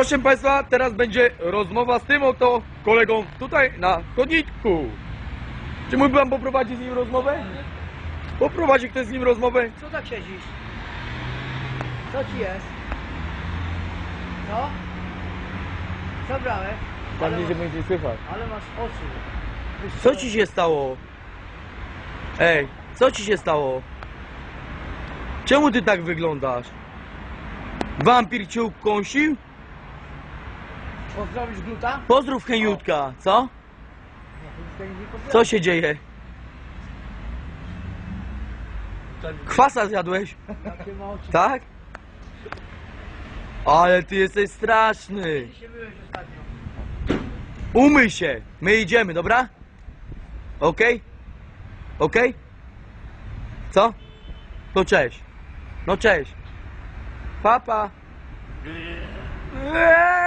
Proszę Państwa, teraz będzie rozmowa z tym oto kolegą tutaj na chodniku. Czy mógłby Pan poprowadzić z nim rozmowę? Poprowadzi ktoś z nim rozmowę? Co tak siedzisz? Co ci jest? Co? Co brałeś? Ale, masz, będzie słychać. ale masz oczy. Co ci się stało? Ej, co ci się stało? Czemu ty tak wyglądasz? Wampir cię ukąsił? Pozdrowisz gluta? Pozdrów Heniutka, co? Co się dzieje? Kwasa zjadłeś? Tak? Ale ty jesteś straszny. Się. Umyj się. My idziemy, dobra? Okej? Okej? Co? To cześć. No cześć. Papa. Eee.